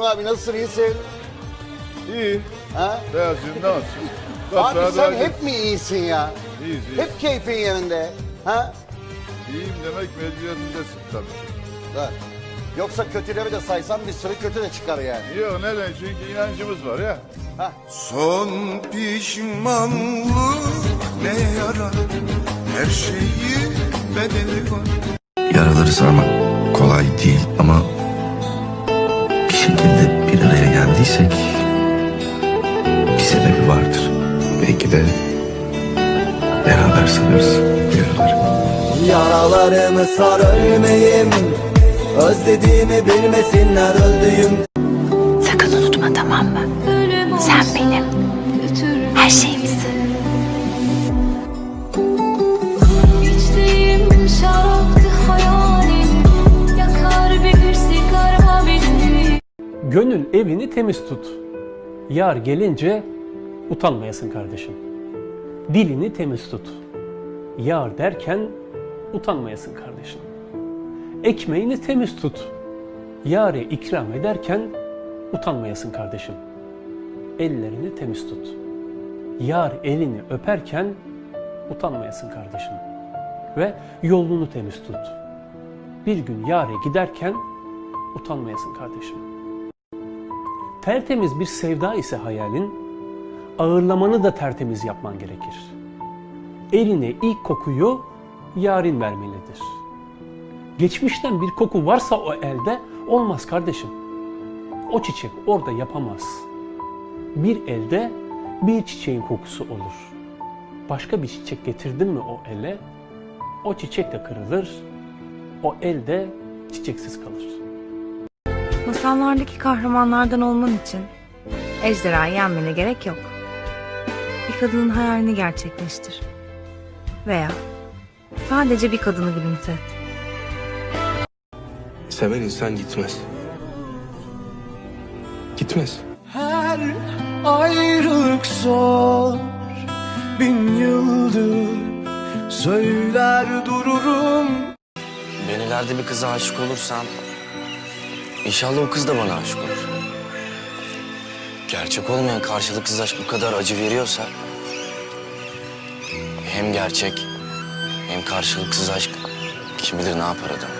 Gördüm abi nasılsın iyisin? İyi. Ha? Beyazcığım ne olsun? Abi sen dua hep mi iyisin ya? İyiyiz, iyiyiz. Hep keyfin yerinde. Ha? İyiyim demek mecburiyetindesin tabii. Ha. Yoksa kötüleri de saysan bir sürü kötü de çıkar yani. Yok neden? Çünkü inancımız var ya. Ha? Son pişmanlık ne yarar Her şeyi bedeli var Yaraları sarmak kolay değil ama bir şekilde bir araya geldiysek bir sebebi vardır. Belki de beraber sararız yaraları. Yaralarımı sar ölmeyeyim Özlediğimi bilmesinler öldüğüm Sakın unutma tamam mı? Sen benim her şeyimsin. Gönül evini temiz tut. Yar gelince utanmayasın kardeşim. Dilini temiz tut. Yar derken utanmayasın kardeşim. Ekmeğini temiz tut. Yare ikram ederken utanmayasın kardeşim. Ellerini temiz tut. Yar elini öperken utanmayasın kardeşim. Ve yolunu temiz tut. Bir gün yare giderken utanmayasın kardeşim. Tertemiz bir sevda ise hayalin, ağırlamanı da tertemiz yapman gerekir. Eline ilk kokuyu yarin vermelidir. Geçmişten bir koku varsa o elde olmaz kardeşim. O çiçek orada yapamaz. Bir elde bir çiçeğin kokusu olur. Başka bir çiçek getirdin mi o ele, o çiçek de kırılır, o elde çiçeksiz kalır. Masallardaki kahramanlardan olman için ejderhayı yenmene gerek yok. Bir kadının hayalini gerçekleştir. Veya sadece bir kadını gülümset. Seven insan gitmez. Gitmez. Her ayrılık zor Bin yıldır söyler dururum Ben ileride bir kıza aşık olursam inşallah o kız da bana aşık olur. Gerçek olmayan karşılıksız aşk bu kadar acı veriyorsa hem gerçek hem karşılıksız aşk kim bilir ne yapar adam.